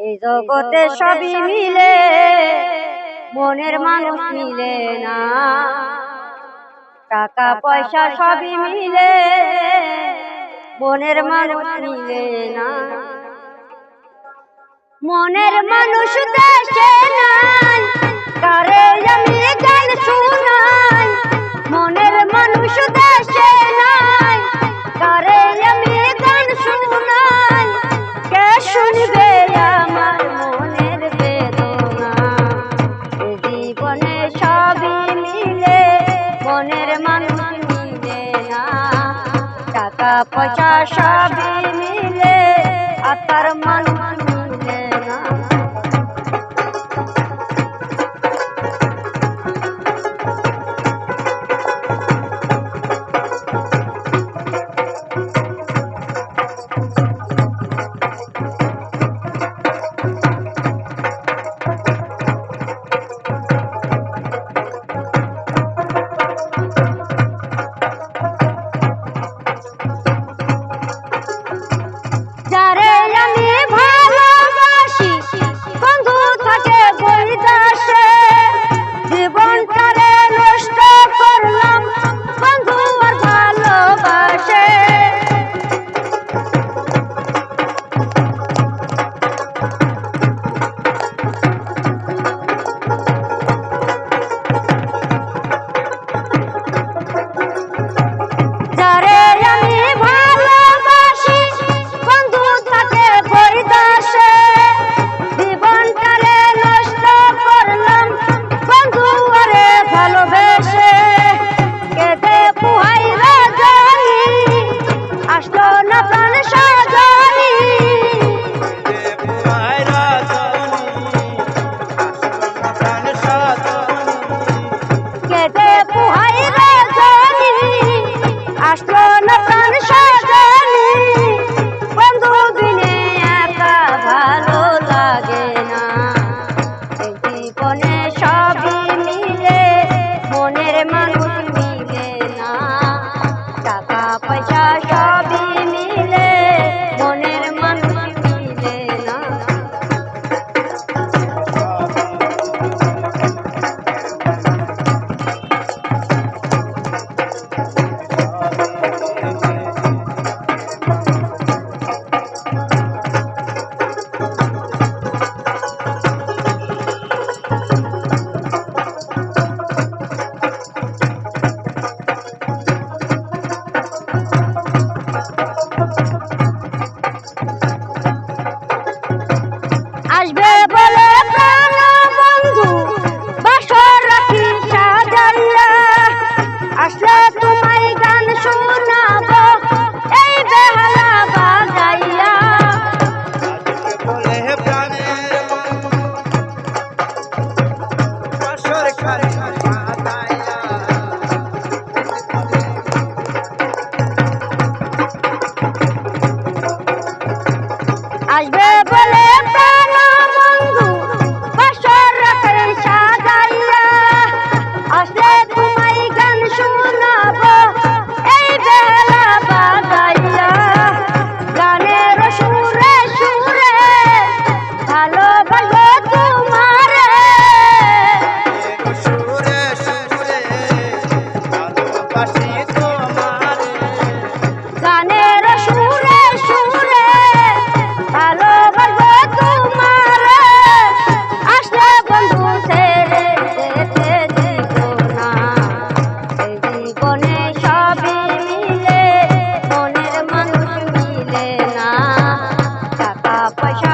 এই জগতে সবই মিলে মনের মানুষ মিলে না। টাকা পয়সা সবই মিলে মনের মানুষ মিলে না। মনের মানুষ দেশে নাই। কারে আমি গান শুনাই। মনের মানুষ দেশে নাই। মনের মানুষ মিলে না। টাকা পয়সা সবই মিলে আর তার পুহায় papaya.